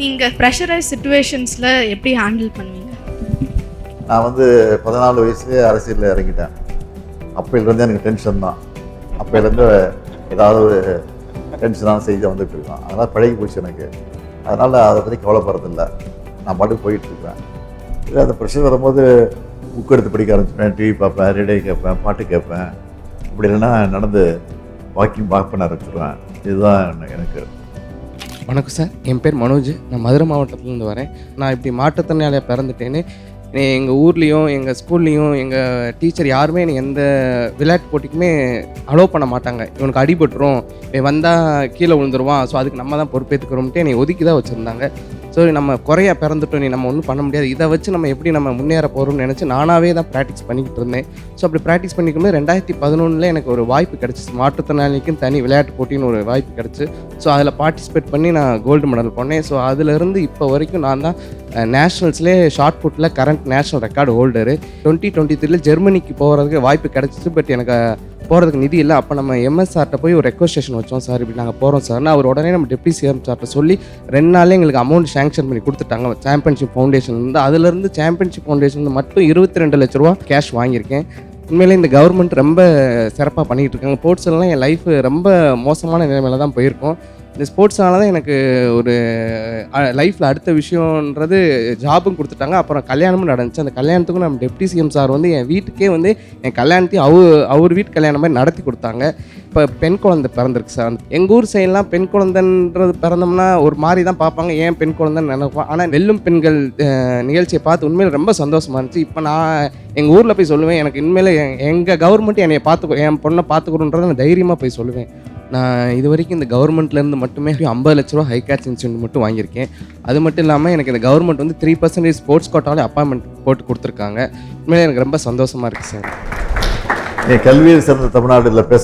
நீங்கள் ப்ரெஷரைஸ் சுச்சுவேஷன்ஸில் எப்படி ஹேண்டில் பண்ணுவீங்க? நான் வந்து பதினாலு வயசுலேயே அரசியலில் இறங்கிட்டேன். அப்போலேருந்து எனக்கு டென்ஷன் தான். அப்போலேருந்து ஏதாவது ஒரு டென்ஷனான செய்தி வந்துட்டு இருக்கான். அதனால் பழகி போச்சு எனக்கு. அதனால் அதை பற்றி கவலைப்படுறதில்ல. நான் பாட்டுக்கு போயிட்டுருக்கிறேன் இல்லை அந்த ப்ரெஷர் வரும்போது புக் எடுத்து படிக்க ஆரம்பிச்சுப்பேன் டிவி பார்ப்பேன் ரேடியோ கேட்பேன் பாட்டு கேட்பேன். அப்படி இல்லைன்னா நடந்து வாக்கிங் வாக் பண்ண ஆரம்பிச்சிடுவேன் இதுதான் எனக்கு வணக்கம் சார். என் பேர் மனோஜ். நான் மதுரை மாவட்டத்துலேருந்து வரேன். நான் இப்படி மாற்றுத்திறனாளியாக பிறந்துட்டேன்னு எங்கள் ஊர்லேயும் எங்கள் ஸ்கூல்லேயும் எங்கள் டீச்சர் யாருமே என்னை எந்த விளையாட்டு போட்டிக்குமே அலோவ் பண்ண மாட்டாங்க. இவனுக்கு அடிபட்டுரும். இவன் வந்தால் கீழே விழுந்துருவான். ஸோ அதுக்கு நம்ம தான் பொறுப்பேற்றுக்கிறோம்ட்டு என்னை ஒதுக்கி தான் வச்சுருந்தாங்க. ஸோ நம்ம குறையா பிறந்துட்டோம் நீ நம்ம ஒன்றும் பண்ண முடியாது. இதை வச்சு நம்ம எப்படி நம்ம முன்னேற போகிறோம்னு நினச்சி நானாகவே தான் ப்ராக்டிஸ் பண்ணிக்கிட்டு இருந்தேன். ஸோ அப்படி ப்ராக்டிஸ் பண்ணிக்கும்போது ரெண்டாயிரத்தி பதினொன்றில் எனக்கு ஒரு வாய்ப்பு கிடச்சிச்சு. மாற்றுத்திறனாளிக்கும் தனி விளையாட்டு போட்டின்னு ஒரு வாய்ப்பு கிடச்சி. ஸோ அதில் பார்ட்டிசிபேட் பண்ணி நான் கோல்டு மெடல் பண்ணேன் ஸோ அதுலேருந்து இப்போ வரைக்கும் நான் தான் நேஷ்னல்ஸ்லேயே short புட்டில் current national record holder twenty twenty த்ரீல ஜெர்மனிக்கு போகிறதுக்கு வாய்ப்பு கிடச்சிச்சு. பட் எனக்கு போகிறதுக்கு நிதி இல்லை. அப்போ நம்ம எம்எஸ்ஆர்ட்ட போய் ஒரு ரெக்வஸ்டேஷன் வச்சோம் சார் இப்படி நாங்கள் போகிறோம் சார்னு அவர் உடனே நம்ம டெப்டி சிஎம் சார்ட்ட சொல்லி ரெண்டு நாளே எங்களுக்கு அமௌண்ட் சேங்ஷன் பண்ணி கொடுத்துட்டாங்க. சாம்பியன்ஷிப் ஃபவுண்டேஷன் இருந்து. அதுலேருந்து சாம்பியன்ஷிப் ஃபவுண்டேஷன் மட்டும் இருபத்தி ரெண்டு லட்ச ரூபா கேஷ் வாங்கியிருக்கேன். உண்மையிலே இந்த கவர்மெண்ட் ரொம்ப சிறப்பாக பண்ணிகிட்டு இருக்காங்க. ஸ்போர்ட்ஸ்லாம் என் லைஃப் ரொம்ப மோசமான நிலைமையில தான் போயிருக்கோம். இந்த ஸ்போர்ட்ஸ்னால தான் எனக்கு ஒரு லைஃப்பில் அடுத்த விஷயன்றது ஜாபும் கொடுத்துட்டாங்க. அப்புறம் கல்யாணமும் நடந்துச்சு. அந்த கல்யாணத்துக்கும் நம்ம டெப்டி சிஎம் சார் வந்து என் வீட்டுக்கே வந்து என் கல்யாணத்தையும் அவர் அவர் வீட்டு கல்யாணம் மாதிரி நடத்தி கொடுத்தாங்க. இப்போ பெண் குழந்தை பிறந்திருக்கு சார் எங்கள் ஊர் சைட்லாம் பெண் குழந்தைன்றது பிறந்தோம்னா ஒரு மாதிரி தான் பார்ப்பாங்க. ஏன் பெண் குழந்தைன்னு நினைப்போம். ஆனால் வெல்லும் பெண்கள் நிகழ்ச்சியை பார்த்து உண்மையில் ரொம்ப சந்தோஷமாக இருந்துச்சு. இப்போ நான் எங்கள் ஊரில் போய் சொல்லுவேன். எனக்கு இனிமேல் எங்கள் கவர்மெண்ட் என்னை பார்த்துக்கோ என் பொண்ணை பார்த்துக்கணுன்றதை நான் தைரியமாக போய் சொல்லுவேன். நான் இது வரைக்கும் இந்த கவர்மெண்ட்லேருந்து மட்டுமே ஐம்பது லட்ச ரூபா ஹை கேட்ச் இன்சூரன்ஸ் மட்டும் வாங்கியிருக்கேன். அது மட்டும் இல்லாமல் எனக்கு இந்த கவர்மெண்ட் வந்து த்ரீ பர்சன்டேஜ் ஸ்போர்ட்ஸ் கோட்டாலே அப்பாயின்மெண்ட் போட்டு கொடுத்துருக்காங்க. உண்மையிலே எனக்கு ரொம்ப சந்தோஷமாக இருக்குது சார் என் கல்வியில் சிறந்த தமிழ்நாட்டில் பேச